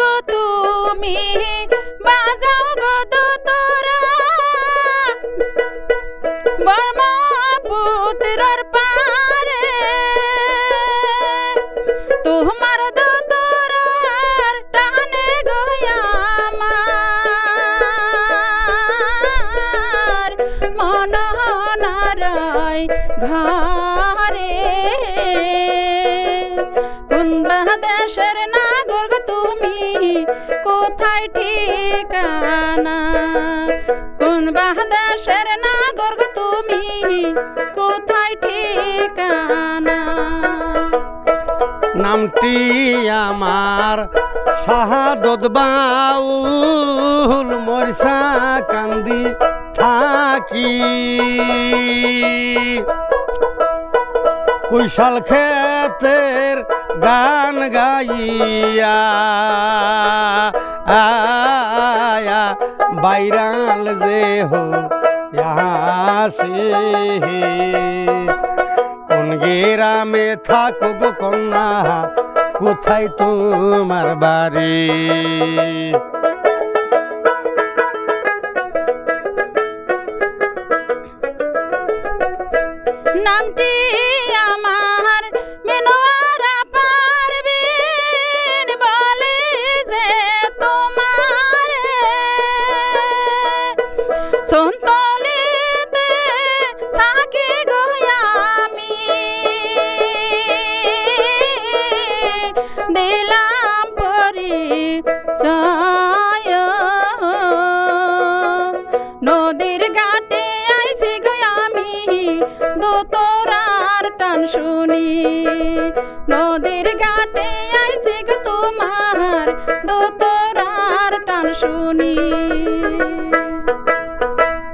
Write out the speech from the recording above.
গো তুমি, বাজাও গো দোতরা। বর্মা পুত্রর পারে, তোমার দোতরার টানে গয়ামার মন নারায় ঘরে, কোন বাদেশের না ঠিকানা? কোন বাহাদাসের নাগর গো তুমি? কোথায় ঠিকানা? নামটি আমার শাহাদত বাউল মরিসা কান্দি থাকি। কুশল ক্ষেতের গান গাইয়া আয়া, বাইরাল যে হো আসে কোন গ্রামে থাকো গো কন্যা, কোথায় তোমার বাড়ি? নামটি আমার সন্তলিতে থাকি আমি। দিলাম পরিচয়। নদীর ঘাটে আইসি আমি, দোতরার টান শুনি। নদীর ঘাটে আইসি তোমার দোতরার টান শুনি।